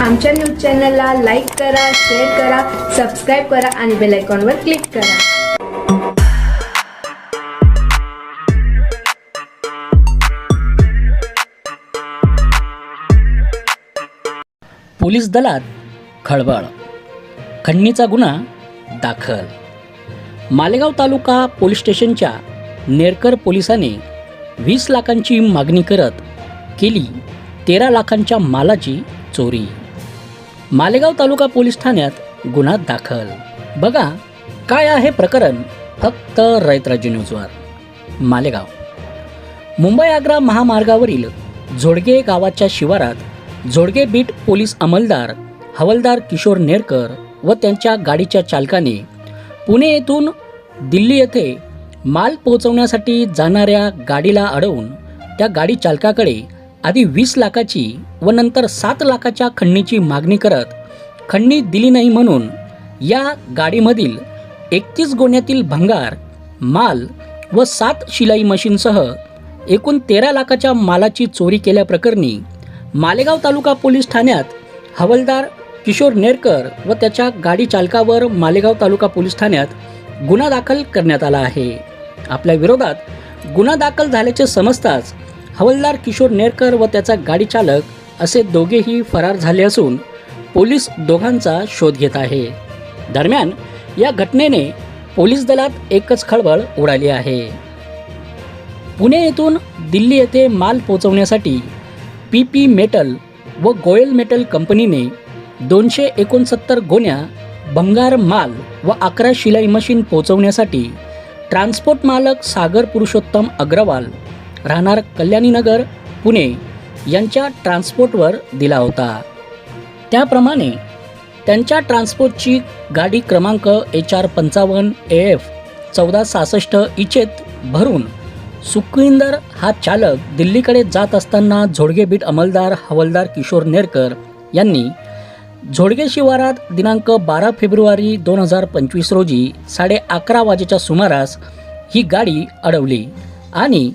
आमच्या न्यूज चॅनलला लाईक करा शेअर करा सबस्क्राईब करा आणि बेल आयकॉनवर क्लिक करा. पोलीस दलात खळबळ. खंडणीचा गुन्हा दाखल. मालेगाव तालुका पोलीस स्टेशनच्या नेरकर पोलिसाने वीस लाखांची मागणी करत केली तेरा लाखांच्या मालाची चोरी. मालेगाव तालुका पोलीस ठाण्यात गुन्हा दाखल. बघा काय आहे प्रकरण? फक्त रयतराज्य न्यूजवर. मालेगाव. मुंबई आग्रा महामार्गावरील झोडगे गावाच्या शिवारात झोडगे बीट पोलीस अंमलदार हवलदार किशोर नेरकर व त्यांच्या गाडीच्या चालकाने पुणे येथून दिल्ली येथे माल पोहोचवण्यासाठी जाणाऱ्या गाडीला अडवून त्या गाडी चालकाकडे आधी वीस लाखाची व नंतर सात लाखाच्या खंडणीची मागणी करत खंडणी दिली नाही म्हणून या गाडीमधील एकतीस गोण्यातील भंगार माल व सात शिलाई मशीनसह एकूण तेरा लाखाच्या मालाची चोरी केल्याप्रकरणी मालेगाव तालुका पोलीस ठाण्यात हवालदार किशोर नेरकर व त्याच्या गाडी चालकावर मालेगाव तालुका पोलीस ठाण्यात गुन्हा दाखल करण्यात आला आहे. आपल्या विरोधात गुन्हा दाखल झाल्याचे समजताच हवालदार किशोर नेरकर व त्याचा गाडी चालक असे दोघेही फरार झाले असून पोलीस दोघांचा शोध घेत आहे. दरम्यान या घटनेने पोलीस दलात एकच खळबळ उडाली आहे. पुणे येथून दिल्ली येथे माल पोचवण्यासाठी पी पी मेटल व गोयल मेटल कंपनीने दोनशे एकोणसत्तर गोण्या भंगार माल व अकरा शिलाई मशीन पोचवण्यासाठी ट्रान्सपोर्ट मालक सागर पुरुषोत्तम अग्रवाल राहणार कल्याणीनगर पुणे यांच्या ट्रान्सपोर्टवर दिला होता. त्याप्रमाणे त्यांच्या ट्रान्सपोर्टची गाडी क्रमांक एच आर पंचावन्न ए एफ चौदा सहासष्ट इचेत भरून सुखविंदर हा चालक दिल्लीकडे जात असताना झोडगे बीट अंमलदार हवलदार किशोर नेरकर यांनी झोडगे शिवारात दिनांक बारा फेब्रुवारी दोन हजार पंचवीस रोजी साडे अकरा वाजेच्या सुमारास ही गाडी अडवली आणि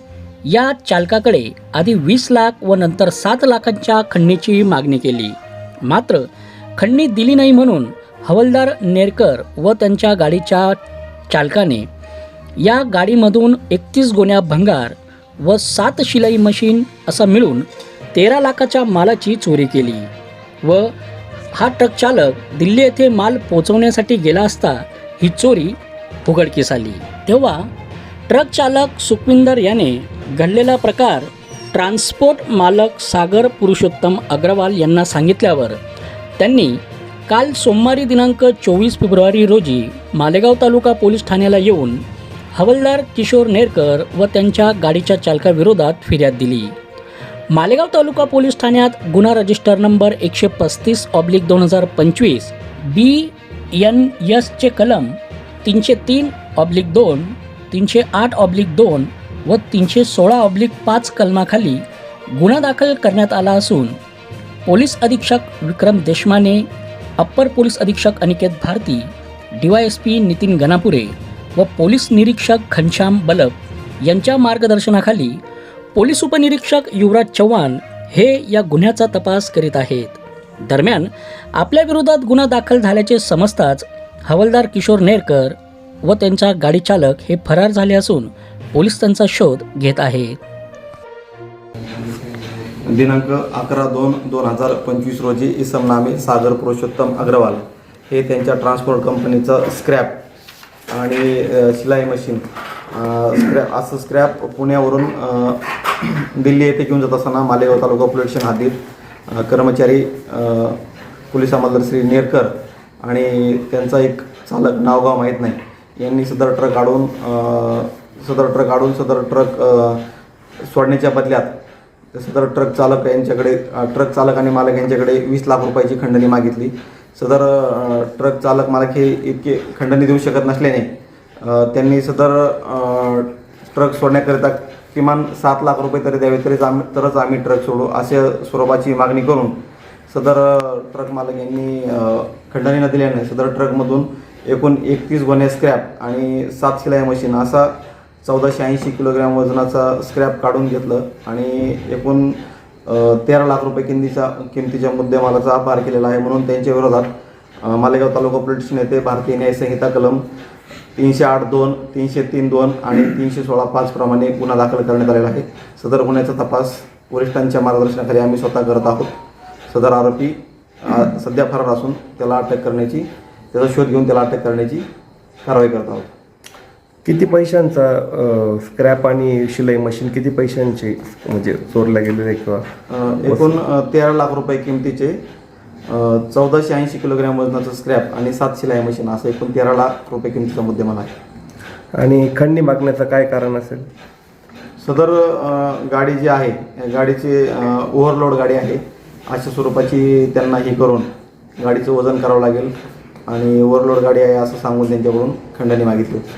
या चालकाकडे आधी वीस लाख व नंतर सात लाखांच्या खंडणीची मागणी केली. मात्र खंडणी दिली नाही म्हणून हवलदार नेरकर व त्यांच्या गाडीच्या चालकाने या गाडीमधून एकतीस गोण्या भंगार व सात शिलाई मशीन असं मिळून तेरा लाखाच्या मालाची चोरी केली व हा ट्रक चालक दिल्ली येथे माल पोचवण्यासाठी गेला असता ही चोरी उघडकीस आली. तेव्हा ट्रक चालक सुखविंदर याने घडलेला प्रकार ट्रान्सपोर्ट मालक सागर पुरुषोत्तम अग्रवाल यांना सांगितल्यावर त्यांनी काल सोमवारी दिनांक चोवीस फेब्रुवारी रोजी मालेगाव तालुका पोलीस ठाण्याला येऊन हवलदार किशोर नेरकर व त्यांच्या गाडीच्या चालकाविरोधात फिर्याद दिली. मालेगाव तालुका पोलीस ठाण्यात गुन्हा रजिस्टर नंबर एकशे पस्तीस ऑब्लिक दोन हजार पंचवीस बी एन यसचे कलम तीनशे तीन ऑब्लिक दोन तीनशे आठ ऑब्लिक दोन व तीनशे सोळा ऑब्लिक पाच कलमाखाली गुन्हा दाखल करण्यात आला असून पोलीस अधीक्षक विक्रम देशमाने अप्पर पोलीस अधीक्षक Aniket Bharti D Y S P Nitin Ganapure व पोलीस निरीक्षक घनश्याम बलब यांच्या मार्गदर्शनाखाली पोलीस उपनिरीक्षक युवराज चव्हाण हे या गुन्ह्याचा तपास करीत आहेत. दरम्यान आपल्या विरोधात गुन्हा दाखल झाल्याचे समजताच हवालदार किशोर नेरकर व त्यांचा गाडी चालक हे फरार झाले असून पोलीस त्यांचा शोध घेत आहेत दिनांक अकरा दोन दोन हजार पंचवीस रोजी इसम नामे सागर पुरुषोत्तम अग्रवाल हे त्यांच्या ट्रान्सपोर्ट कंपनीचं स्क्रॅप आणि शिलाई मशीन स्क्रॅप असं स्क्रॅप पुण्यावरून दिल्ली येथे घेऊन जात असताना मालेगाव तालुका पोलीस स्टेशन हद्दीत कर्मचारी अ, पोलीस अंमलदार श्री नेरकर आणि त्यांचा एक चालक नावगाव माहीत नाही. यांनी सदर ट्रक काढून सदर ट्रक काढून सदर ट्रक सोडण्याच्या बदल्यात सदर ट्रक चालक यांच्याकडे ट्रक चालक आणि मालक यांच्याकडे वीस लाख रुपयाची खंडणी मागितली. सदर ट्रक चालक मालक हे इतके खंडणी देऊ शकत नसल्याने त्यांनी सदर ट्रक सोडण्याकरिता किमान सात लाख रुपये तरी द्यावे तरीच आम्ही तरच आम्ही ट्रक सोडू अशा स्वरूपाची मागणी करून सदर ट्रक मालक यांनी खंडणी न दिल्याने सदर ट्रकमधून एकूण एकतीस गोण्या स्क्रॅप आणि सात शिलाई मशीन असा चौदाशे ऐंशी किलोग्रॅम वजनाचा स्क्रॅप काढून घेतलं आणि एकूण तेरा लाख रुपये किमतीचा किमतीच्या मुद्देमालाचा अपहार केलेला आहे म्हणून त्यांच्या विरोधात मालेगाव तालुका पोलीस नेते भारतीय न्याय संहिता कलम तीनशे आठ दोन तीनशे तीन दोन आणि तीनशे सोळा पाच प्रमाणे गुन्हा दाखल करण्यात आलेला आहे. सदर गुन्ह्याचा तपास वरिष्ठांच्या मार्गदर्शनाखाली आम्ही स्वतः करत आहोत. सदर आरोपी सध्या फरार असून त्याला अटक करण्याची त्याचा शोध घेऊन त्याला अटक करण्याची कारवाई करत आहोत. किती पैशांचा स्क्रॅप आणि शिलाई मशीन किती पैशांचे म्हणजे चोरल्या गेलेले किंवा? एकूण तेरा लाख रुपये किमतीचे चौदाशे ऐंशी किलोग्रॅम वजनाचं स्क्रॅप आणि सात शिलाई मशीन असं एकूण तेरा लाख रुपये किमतीचा मुद्देमाल आहे. आणि खंडणी मागण्याचं काय कारण असेल? सदर गाडी जी आहे गाडीची ओव्हरलोड गाडी आहे अशा स्वरूपाची त्यांना हे करून गाडीचं वजन करावं लागेल आणि ओव्हरलोड गाडी आहे असं सांगून त्यांच्याकडून खंडणी मागितली होती.